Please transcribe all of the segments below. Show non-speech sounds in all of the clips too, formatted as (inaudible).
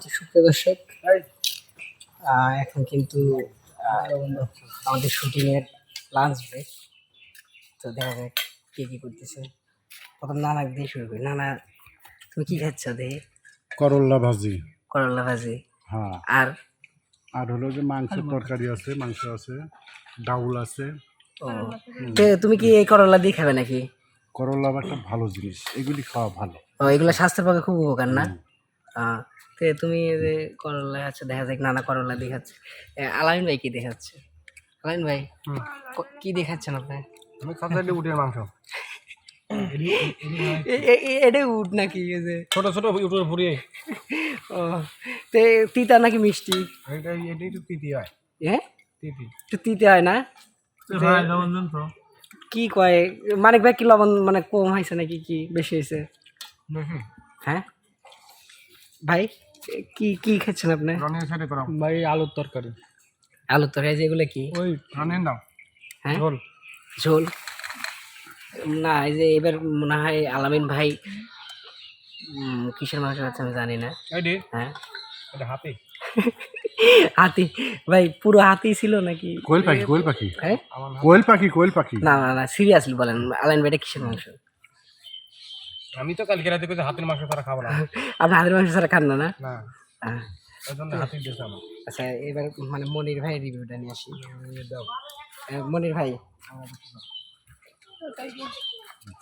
তো সুপ্রিয় দর্শক এখন কিন্তু আমাদের শুটিং এর লাঞ্চ ব্রেক তো দেখা যাক কে কি করতেছে। প্রথম নানা দিয়ে শুরু করি। নানা তুমি কি খাচ্ছ দেখি করল্লা ভাজি। করলা ভাজি। হ্যাঁ। আর? আর হলো যে মাংসের তরকারি আছে মাংস আছে ডাউল আছে। তো তুমি কি এই করলা দিয়ে খাবে নাকি? করল্লা একটা ভালো জিনিস। এগুলি খাওয়া ভালো। ও এগুলো স্বাস্থ্যের পক্ষে খুব উপকার না? আহ, তো তুমি এই যে করলা আছে দেখা যাক নানা করলা দেখাচ্ছে। আলামিন ভাই কি দেখাচ্ছে? আলামিন ভাই কি দেখাচ্ছেন আপনি? আমি উঠে মাংস। এটা উঠ নাকি এই যে? ছোট ছোট উঠে ফুরিয়ে ও তে তিতা নাকি মিষ্টি? এটা এটা একটু তিতি হয়। হ্যাঁ তিতি। একটু তিতে হয় না? কি কয়? মানিক ভাই কি লবণ মানে কম হয়েছে নাকি কি বেশি হয়েছে হ্যাঁ? ভাই কি কি খাচ্ছেন আপনি? রনের সাথে করাম ভাই আলুর তরকারি। আলু তরকারি যেগুলো কি? ওই রনের দাও হ্যাঁ? ঝোল। ঝোল? না এই যে এবার মনে হয় আলামিন ভাই কিসের মাংস খাচ্ছে আমি জানি না। হ্যাঁ? এটা হাতে। হাতি? ভাই পুরো হাতি ছিল নাকি? কোয়েল পাখি কোয়েল পাখি। হ্যাঁ? কোয়েল পাখি কোয়েল পাখি। না না না সিরিয়াসলি বলেন আলামিন ভাই এটা কিসের মাংস? আমি তো কালকে রাতে কইছি হাতের মাংস তারা খাব না। আপনি হাতের মাংস ছাড়া খান না না? ওই দিয়েছে আমার। আচ্ছা এবার মানে মনির ভাই রিভিউটা নিয়ে আসি। দাও। মনির ভাই।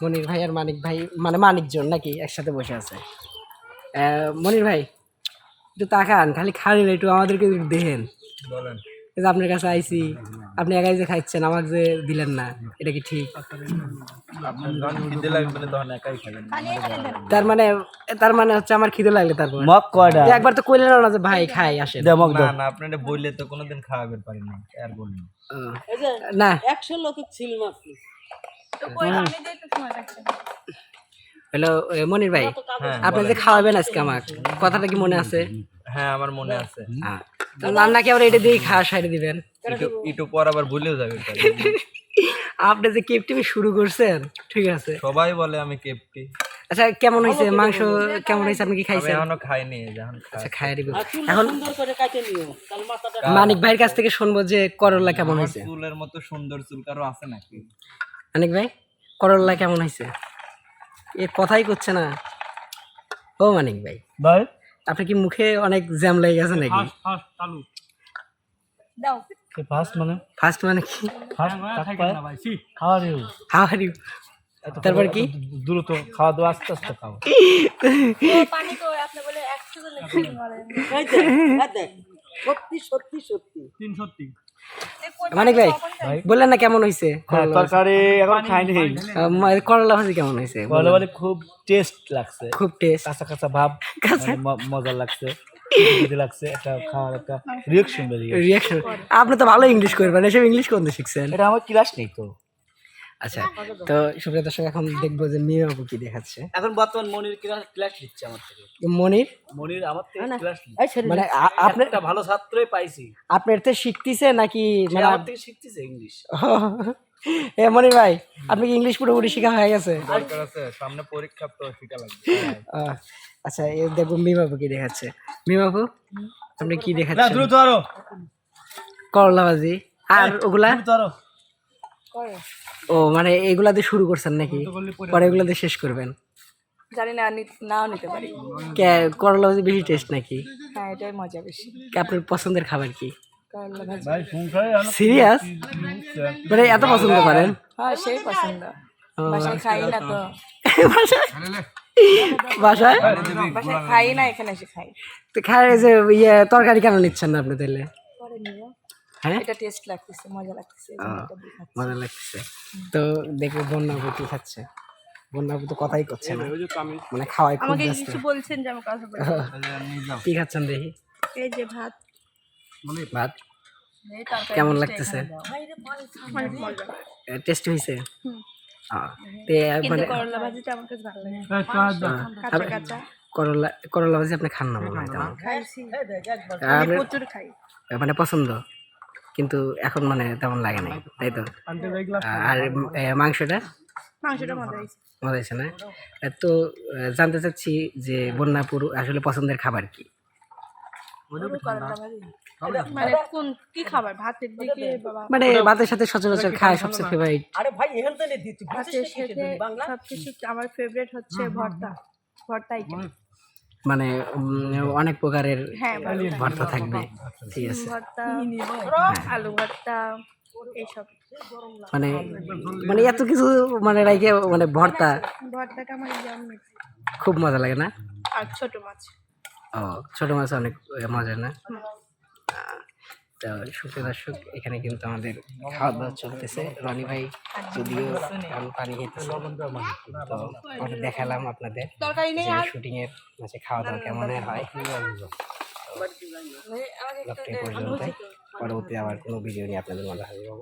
মনির ভাই আর মানিক ভাই মানে মানিকজন নাকি একসাথে বসে আছে। মনির ভাই একটু তাকান খালি খালি একটু আমাদেরকে দেখেন। বলেন। আপনার কাছে আইছি। আপনি একাই যে খাচ্ছেন আমাকে যে দিলেন না এটা কি ঠিক? তার মানে তার মানে হচ্ছে আমার খিদে লাগলে তারপর। মগ কয়টা? একবার তো কইলেন না যে ভাই খাই আসেন। দেমক না না আপনারা বললে তো কোনোদিন খাওয়াবেন পারি না আর বলুন না। হ্যালো মনির ভাই হ্যাঁ আপনি যে খাওয়াবেন আজকে আমাকে কথাটা কি মনে আছে? হ্যাঁ আমার মনে আছে। হ্যাঁ তো রান্নাকে আবার এটা দিয়ে খাওয়া সাইডে দিবেন? একটু পর আবার ভুলেও যাবে আপনি যে কেপটিভি শুরু করছেন ঠিক আছে। সবাই বলে আমি কেপটি আচ্ছা কেমন হয়েছে? মাংস কেমন হয়েছে? আপনি কি খাইছেন? এখনও খাইনি আচ্ছা খাই দিব এখন মানিক ভাইয়ের কাছ থেকে শুনব যে করলা কেমন হয়েছে। চুলের মতো সুন্দর চুল কারও আছে নাকি? মানিক ভাই করলা কেমন হয়েছে? এ কথাই করছে না। ও মানিক ভাই। ভাই? আপনি কি মুখে অনেক জ্যাম লেগে গেছে নাকি? ফার্স্ট মানে? ফার্স্ট মানে কি? খাওয়া দিও হাউ আর ইউ তারপর কি? দ্রুত খাওয়া দাওয়া আস্তে আস্তে খাও। পানি তো আপনি বলে একশো জন লিখে বলেন। মানিক ভাই বললেন না কেমন হয়েছে হ্যাঁ, তরকারি এখন খাইনি। করলা ভাজি কেমন হয়েছে বলে বলে খুব টেস্ট লাগছে। খুব টেস্ট কাঁচা কাঁচা ভাব মানে মজা লাগছে। লাগছে একটা খাওয়ার একটা রিয়াকশন রিয়াকশন আপনি তো ভালো ইংলিশ করবেন এসব ইংলিশ কোন শিখছেন? এটা আমার ক্লাস নেই তো। আচ্ছা তো সুপ্রিয় দর্শক এখন দেখব যে মেয়ে বাবু কি দেখাচ্ছে। এখন বর্তমান মনির ক্লাস ক্লাস নিচ্ছে আমার থেকে। মনির? মনির আমার থেকে ক্লাস নিচ্ছে। মানে আপনি একটা ভালো ছাত্রই পাইছি। আপনার তো শিখতেছে নাকি মানে আমার থেকে শিখতেছে ইংলিশ এ মনির ভাই আপনি কি ইংলিশ পুরোপুরি শেখা হয়ে গেছে? দরকার আছে সামনে পরীক্ষা তো শিখা লাগবে। আহ, আচ্ছা এ দেখব মি বাবু কি দেখাচ্ছে। মি বাবু আপনি কি দেখাচ্ছেন? দ্রুত আরও করলা ভাজি আর ওগুলা? দ্রুত আরও ও মানে এগুলা দিয়ে শুরু করছেন নাকি? পরে এগুলা দিয়ে শেষ করবেন? জানি না নাও নিতে পারি। কে করলা বেশি টেস্ট নাকি? হ্যাঁ এটাই মজা বেশি। কে আপনার পছন্দের খাবার কি? সিরিয়াস? মানে এত পছন্দ করেন? হ্যাঁ সেই পছন্দ। বাসায় খাই না তো। (laughs) বাসায়? খাই না এখানে এসে খাই। তো খায় যে ইয়ে তরকারি কেন নিচ্ছেন না আপনি তাহলে? হ্যাঁ? এটা টেস্ট লাগতেছে মজা লাগতেছে। মজা লাগছে তো দেখবে বন্যা কি খাচ্ছে। বন্যা তো কথাই করছে না। মানে খাওয়াই খুব আমাকে কিছু বলছেন যে কথা কি খাচ্ছেন দেখি? এই যে ভাত। ভাত? কেমন লাগতেছে? টেস্ট হয়েছে মানে করলা ভাজিটা আমার কাছে ভালো লাগে। আহ, কাঁচা কাঁচা। করলা করলা ভাজি আপনি খান না মনে হয় মানে পছন্দ? কিন্তু এখন মানে তেমন লাগে না তাই তো? আর মাংসটা? মাংসটা মজা হয়েছে। না? তো জানতে চাচ্ছি যে বন্যাপুর আসলে পছন্দের খাবার কি? মানে কোন ভাতের দিকে বাবা মানে ভাতের সাথে সচরাচর খায় সবচেয়ে ফেভারিট ভাতের সাথে সবকিছু আমার ফেভারিট হচ্ছে ভর্তা। ভর্তা আইটেম মানে অনেক প্রকারের হ্যাঁ ভর্তা। থাকবে। ঠিক আছে। আলু ভর্তা এইসব। মানে মানে এত কিছু মানে রাইকে মানে ভর্তা ভর্তাটা আমার খুব মজা লাগে না? আর ছোট মাছ। ও ছোট মাছ অনেক মজা না? তো সুপ্রিয় দর্শক এখানে কিন্তু আমাদের খাওয়া দাওয়া চলতেছে। রনি ভাই যদিও আমি পানি খেতেছি তো পরে দেখালাম আপনাদের তরকারি নেই শুটিং এর মাঝে খাওয়া দাওয়া কেমন হয়। পরবর্তী আবার কোনো ভিডিও নিয়ে আপনাদের মনে হব।